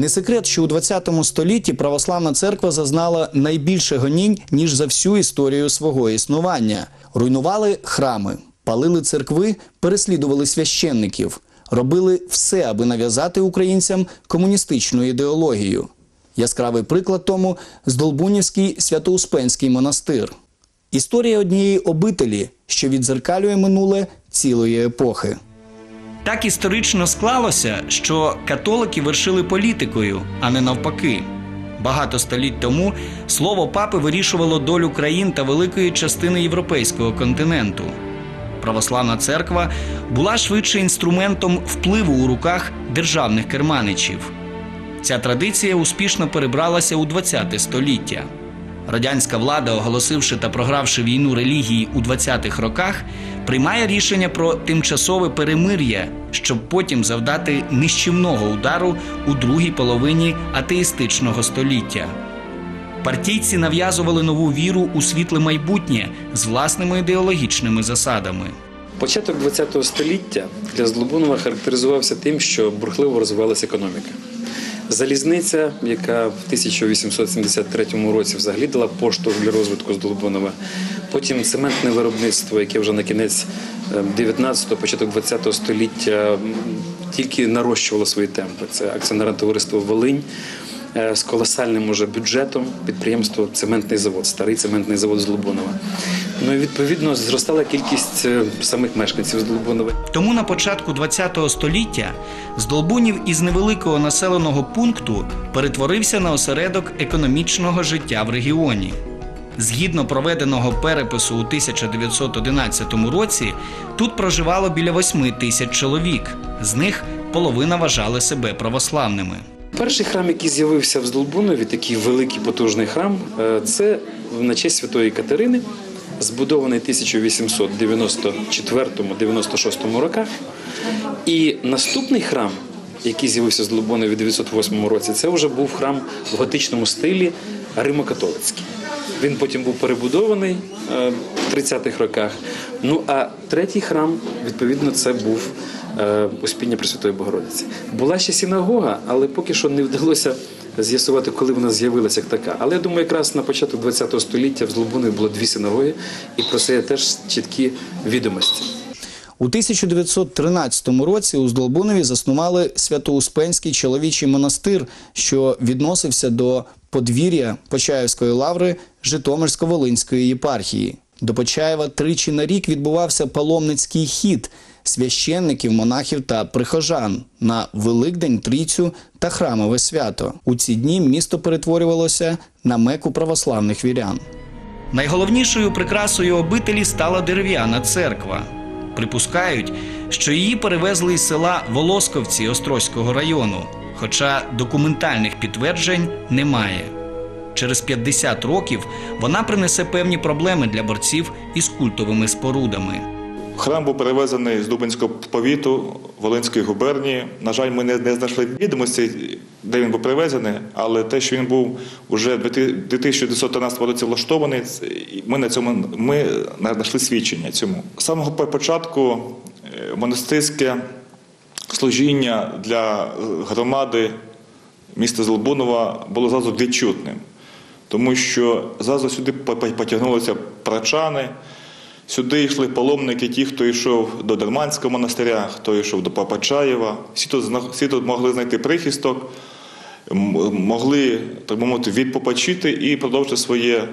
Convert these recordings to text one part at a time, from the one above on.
Не секрет, що у 20 столітті православна церква зазнала найбільше гонінь ніж за всю історію свого існування. Руйнували храми, палили церкви, переслідували священників, робили все, аби нав'язати українцям комуністичну ідеологію. Яскравий приклад тому Здолбунівський Святоуспенський монастир. Історія однієї обителі, що відзеркалює минуле цілої епохи. Так історично склалося, що католики вершили політикою, а не навпаки. Багато століть тому слово папи вирішувало долю країн та великої частини європейського континенту. Православна церква була швидше інструментом впливу у руках державних керманичів. Ця традиція успішно перебралася у ХХ століття. Радянська влада, оголосивши та програвши війну релігії у 20-х роках, приймає рішення про тимчасове перемир'я, щоб потім завдати нищівного удару у другій половині атеїстичного століття. Партійці нав'язували нову віру у світле майбутнє з власними ідеологічними засадами. Початок ХХ століття для Злобунова характеризувався тим, що бурхливо розвивалася економіка. Залізниця, яка в 1873 році взагалі дала поштовх для розвитку Здолбунова. Потім цементне виробництво, яке вже на кінець 19-го, початок 20-го століття тільки нарощувало свої темпи. Це акціонерне товариство Волинь е, з колосальним уже бюджетом підприємство Цементний завод, старий цементний завод Злобунова. Ну і відповідно зростала кількість е, самих мешканців Злобунова. Тому на початку ХХ століття Здолбунів із невеликого населеного пункту перетворився на осередок економічного життя в регіоні. Згідно проведеного перепису у 1911 році, тут проживало біля 8 тисяч чоловік. З них половина вважали себе православними. Перший храм, який з'явився в Здолбунові, такий великий потужний храм, е, це на честь Святої Катерини, збудований в 1894-96 роках. І наступний храм, який з'явився в Здолбунові в 908 році, це вже був храм в готичному стилі Римо-католицький. Він потім був перебудований е, в 30-х роках. Ну а третій храм, відповідно, це був е, Успіння Пресвятої Богородиці. Була ще синагога, але поки що не вдалося з'ясувати, коли вона з'явилася як така. Але я думаю, якраз на початок ХХ століття в Злобунові було дві синагоги, і про це є теж чіткі відомості. У 1913 році у Здолбунові заснували Святоуспенський чоловічий монастир, що відносився до подвір'я Почаївської лаври Житомирсько-Волинської єпархії. До Почаєва тричі на рік відбувався паломницький хід священників, монахів та прихожан на Великдень, Трійцю та храмове свято. У ці дні місто перетворювалося на меку православних вірян. Найголовнішою прикрасою обителі стала дерев'яна церква. Припускають, що її перевезли із села Волосковці Острозького району, хоча документальних підтверджень немає. Через 50 років вона принесе певні проблеми для борців із культовими спорудами. Храм був перевезений з Дубинського повіту Волинської губернії. На жаль, ми не, знайшли відомості, де він був перевезений, але те, що він був уже в 1913 році влаштований, ми на цьому ми знайшли свідчення цьому. З самого початку е, монастирське служіння для громади міста Золбунова було зразу відчутним, тому що зразу сюди по- по- потягнулися прачани. Сюди йшли паломники, ті, хто йшов до Дерманського монастиря, хто йшов до Папачаєва. Всі тут, всі тут могли знайти прихисток, могли, так би мовити, відпочити і продовжити своє е,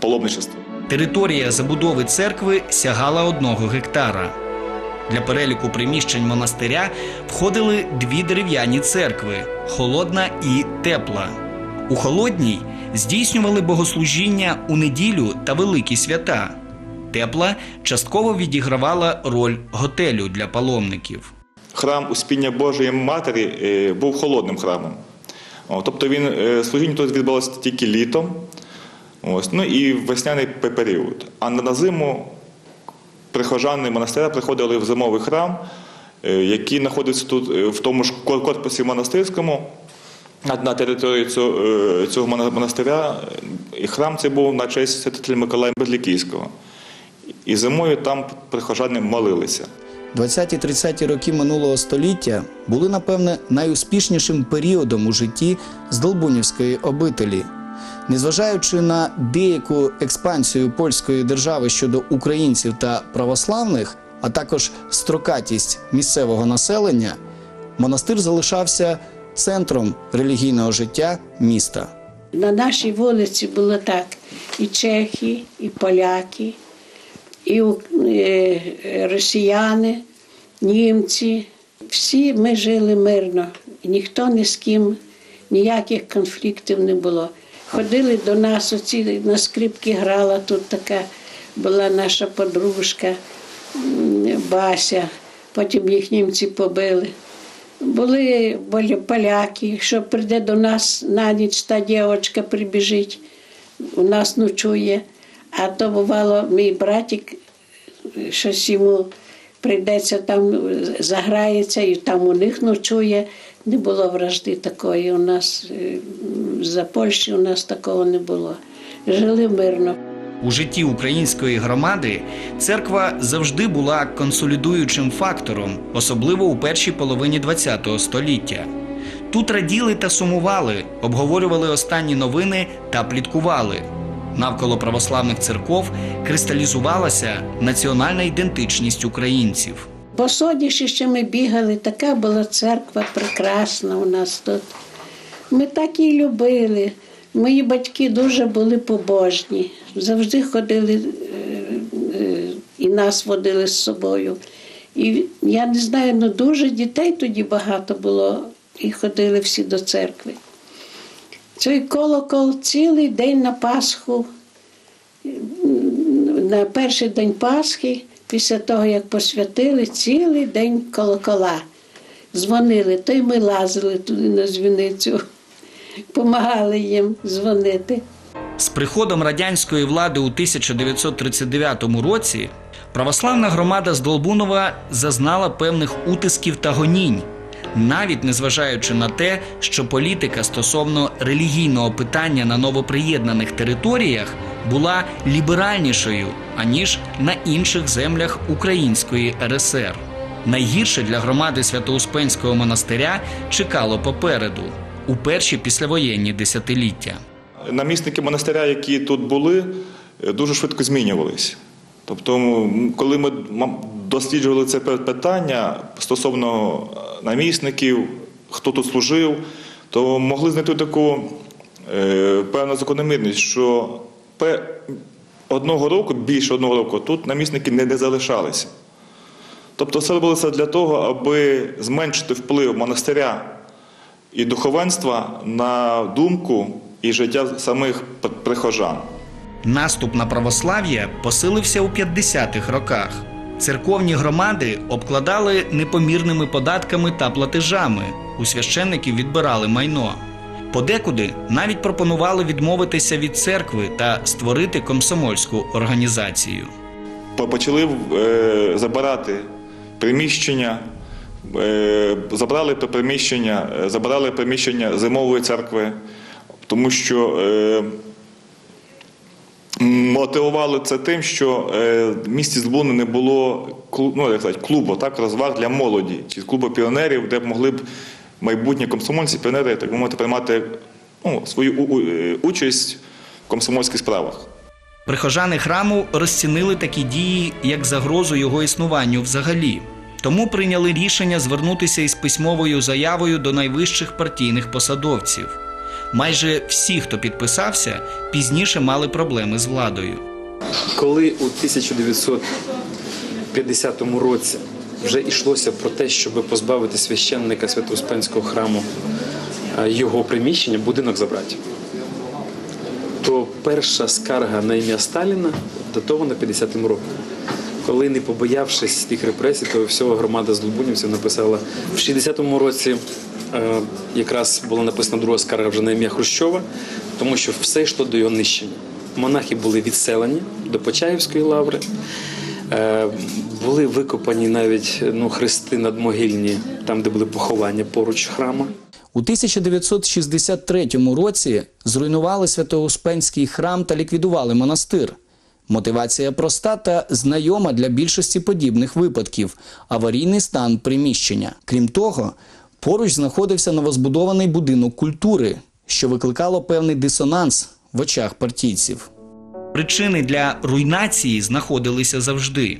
паломничество. Територія забудови церкви сягала одного гектара. Для переліку приміщень монастиря входили дві дерев'яні церкви холодна і тепла. У холодній здійснювали богослужіння у неділю та великі свята. Тепла частково відігравала роль готелю для паломників. Храм Успіння Божої Матері е, був холодним храмом. Тобто він е, служіння тут відбулося тільки літом, ось, ну і весняний період. А на зиму прихожани монастиря приходили в зимовий храм, е, який знаходиться тут в тому ж корпусі монастирському. На, території цього, цього мона- монастиря і храм цей був на честь святителя Миколая Безлікійського. І зимою там прихожани молилися. 20-30 роки минулого століття були, напевне, найуспішнішим періодом у житті Здолбунівської обителі. Незважаючи на деяку експансію польської держави щодо українців та православних, а також строкатість місцевого населення, монастир залишався центром релігійного життя міста. На нашій вулиці було так: і чехи, і поляки, і е, е, росіяни, німці. Всі ми жили мирно, ніхто ні з ким ніяких конфліктів не було. Ходили до нас, оці на скрипки грала тут така була наша подружка Бася, потім їх німці побили. Були поляки, що прийде до нас на ніч та дівчинка прибіжить, у нас ночує. А то бувало, мій братик, щось йому прийдеться там, заграється і там у них ночує. Не було вражди такої. У нас е, за Польщі у нас такого не було. Жили мирно. У житті української громади церква завжди була консолідуючим фактором, особливо у першій половині ХХ століття. Тут раділи та сумували, обговорювали останні новини та пліткували. Навколо православних церков кристалізувалася національна ідентичність українців. По Содіші ще ми бігали, така була церква прекрасна у нас тут. Ми так її любили. Мої батьки дуже були побожні, завжди ходили е, е, і нас водили з собою. І я не знаю, ну дуже дітей тоді багато було і ходили всі до церкви. Цей колокол цілий день на Пасху на перший день Пасхи, після того, як посвятили, цілий день колокола. Дзвонили, то й ми лазили туди на дзвіницю, допомагали їм дзвонити. З приходом радянської влади у 1939 році православна громада з Долбунова зазнала певних утисків та гонінь, навіть незважаючи на те, що політика стосовно релігійного питання на новоприєднаних територіях була ліберальнішою аніж на інших землях Української РСР. Найгірше для громади Свято-Успенського монастиря чекало попереду у перші післявоєнні десятиліття. Намісники монастиря, які тут були, дуже швидко змінювалися. Тобто, коли ми досліджували це питання стосовно е, намісників, хто тут служив, то могли знайти таку е, певну закономірність, що одного року, більше одного року, тут намісники не залишалися. Тобто все робилося для того, аби зменшити вплив монастиря і духовенства на думку і життя самих прихожан. Наступ на православ'я посилився у 50-х роках. Церковні громади обкладали непомірними податками та платежами. У священників відбирали майно. Подекуди навіть пропонували відмовитися від церкви та створити комсомольську організацію. По- Почали е, забирати приміщення, е, забрали приміщення, е, забрали приміщення зимової церкви, тому що е, мотивували це тим, що е, в місті Злуни не було ну, як сказати, клубу, так, розваг для молоді, чи клубу піонерів, де б могли б майбутні комсомольці, піонери, так би мовити, приймати ну, свою е, участь в комсомольських справах. Прихожани храму розцінили такі дії як загрозу його існуванню взагалі. Тому прийняли рішення звернутися із письмовою заявою до найвищих партійних посадовців. Майже всі, хто підписався, пізніше мали проблеми з владою. Коли у 1950 році вже йшлося про те, щоб позбавити священника Свято-Успенського храму е, його приміщення, будинок забрати, то перша скарга на ім'я Сталіна датована 50-м роком. Коли, не побоявшись тих репресій, то всього громада з Лубунівців написала в 60-му році. Е, Якраз була написана друга скарга вже на ім'я Хрущова, тому що все йшло до його нищення. Монахи були відселені до Почаївської лаври, Е, були викопані навіть ну, хрести надмогильні, там, де були поховання поруч храма. У 1963 році зруйнували Свято-Успенський храм та ліквідували монастир. Мотивація проста та знайома для більшості подібних випадків аварійний стан приміщення. Крім того, поруч знаходився новозбудований будинок культури, що викликало певний дисонанс в очах партійців. Причини для руйнації знаходилися завжди.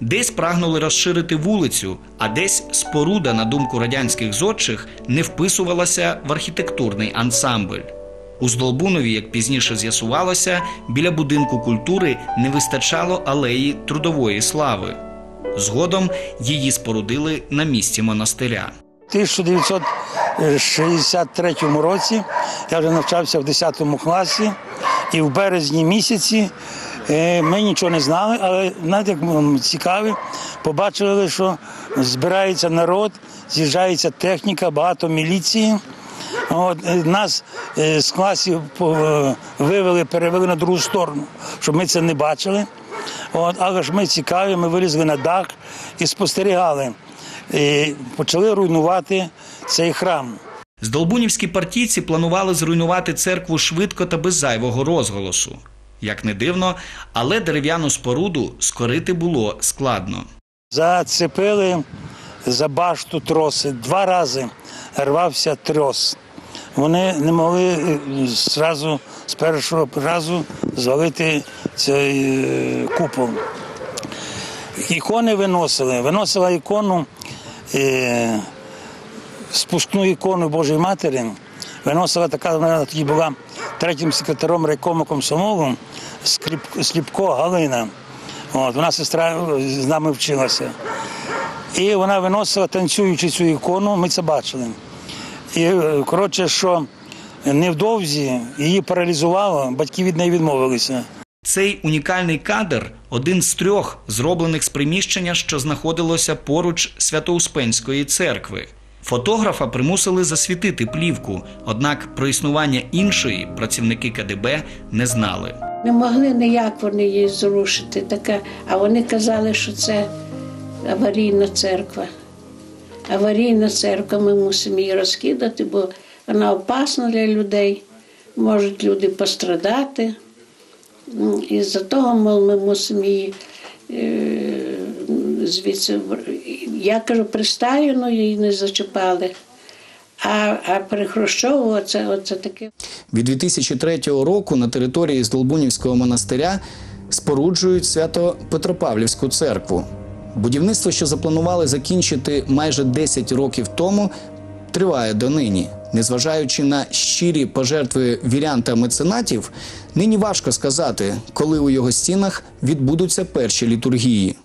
Десь прагнули розширити вулицю, а десь споруда, на думку радянських зодчих, не вписувалася в архітектурний ансамбль. У Здолбунові, як пізніше з'ясувалося, біля будинку культури не вистачало алеї трудової слави. Згодом її спорудили на місці монастиря. У 1963 році я вже навчався в 10 класі, і в березні місяці е, ми нічого не знали, але знаєте, як цікаві, побачили, що збирається народ, з'їжджається техніка, багато міліції. От, е, нас е, з класів вивели, перевели на другу сторону, щоб ми це не бачили. От, але ж ми цікаві, ми вилізли на дах і спостерігали. Почали руйнувати цей храм. Здолбунівські партійці планували зруйнувати церкву швидко та без зайвого розголосу. Як не дивно, але дерев'яну споруду скорити було складно. Зацепили за башту троси. Два рази рвався трос. Вони не могли е, зразу з першого разу звалити цей е, купол. Ікони виносили. Виносила ікону, спускну ікону Божої Матері. Виносила така, вона тоді була третім секретарем райкому комсомолу Сліпко Галина. От, вона сестра е, з нами вчилася. І вона виносила танцюючи цю ікону, ми це бачили. І е, коротше, що невдовзі її паралізувало, батьки від неї відмовилися. Цей унікальний кадр один з трьох, зроблених з приміщення, що знаходилося поруч Свято-Успенської церкви. Фотографа примусили засвітити плівку, однак про існування іншої працівники КДБ не знали. Не могли ніяк вони її зрушити. Така, а вони казали, що це аварійна церква. Аварійна церква, ми мусимо її розкидати, бо вона опасна для людей. Можуть люди пострадати. Ну, І за того, мол, ми мусимо її е, звідси. Я кажу, пристаюно її не зачіпали. А, а при Хрущову оце, оце таке. Від 2003 року на території Здолбунівського монастиря споруджують Свято-Петропавлівську церкву. Будівництво, що запланували закінчити майже 10 років тому, триває донині. Незважаючи на щирі пожертви вірян та меценатів, нині важко сказати, коли у його стінах відбудуться перші літургії.